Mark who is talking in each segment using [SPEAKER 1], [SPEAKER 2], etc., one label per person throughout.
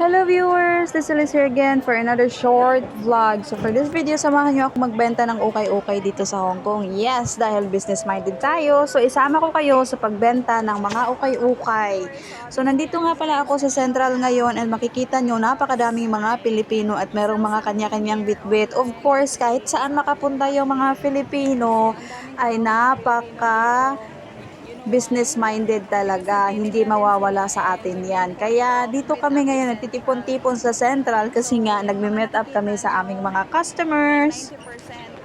[SPEAKER 1] Hello viewers! This is here again for another short vlog. So for this video, samahan nyo ako magbenta ng ukay-ukay dito sa Hong Kong. Yes, dahil business-minded tayo. So isama ko kayo sa pagbenta ng mga ukay-ukay. So nandito nga pala ako sa Central ngayon and makikita nyo napakadaming mga Pilipino at merong mga kanya-kanyang bitbit. Of course, kahit saan makapunta yung mga Filipino ay napaka business-minded talaga. Hindi mawawala sa atin yan. Kaya dito kami ngayon nagtitipon-tipon sa Central kasi nga nagme-meet up kami sa aming mga customers.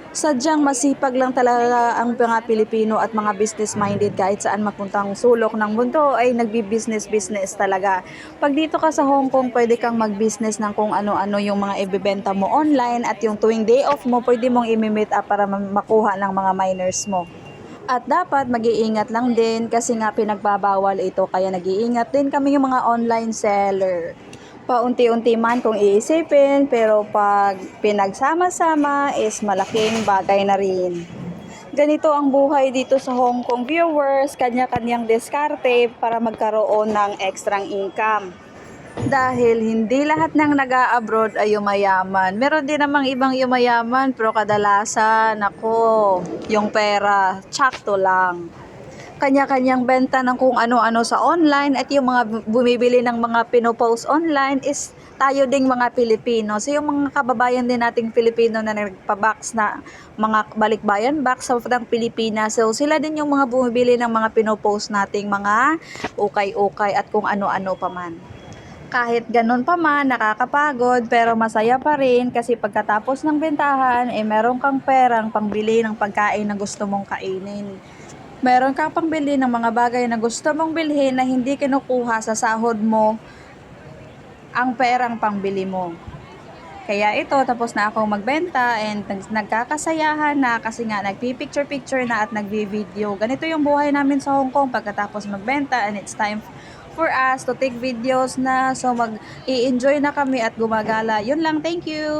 [SPEAKER 1] Sadyang masipag lang talaga ang mga Pilipino at mga business-minded kahit saan mapuntang sulok ng mundo ay nagbi-business-business talaga. Pag dito ka sa Hong Kong, pwede kang mag-business ng kung ano-ano yung mga ibibenta mo online at yung tuwing day off mo, pwede mong imi-meet up para ma- makuha ng mga miners mo. At dapat mag-iingat lang din kasi nga pinagbabawal ito kaya nag-iingat din kami yung mga online seller. Paunti-unti man kung iisipin pero pag pinagsama-sama is malaking bagay na rin. Ganito ang buhay dito sa Hong Kong viewers, kanya-kanyang diskarte para magkaroon ng extrang income. Dahil hindi lahat ng nag-a-abroad ay yumayaman. Meron din namang ibang yumayaman pero kadalasan ako, yung pera, tsakto lang. Kanya-kanyang benta ng kung ano-ano sa online at yung mga bumibili ng mga pinopost online is tayo ding mga Pilipino. So yung mga kababayan din nating Pilipino na nagpa-box na mga balikbayan box sa ng Pilipinas. So sila din yung mga bumibili ng mga pinopost nating mga ukay-ukay at kung ano-ano pa man kahit ganun pa man, nakakapagod, pero masaya pa rin kasi pagkatapos ng bentahan, eh meron kang perang pangbili ng pagkain na gusto mong kainin. Meron kang pangbili ng mga bagay na gusto mong bilhin na hindi kinukuha sa sahod mo ang perang pangbili mo. Kaya ito, tapos na akong magbenta and nag- nagkakasayahan na kasi nga nagpipicture-picture na at nagvi-video. Ganito yung buhay namin sa Hong Kong pagkatapos magbenta and it's time for us to take videos na. So mag-i-enjoy na kami at gumagala. Yun lang, thank you!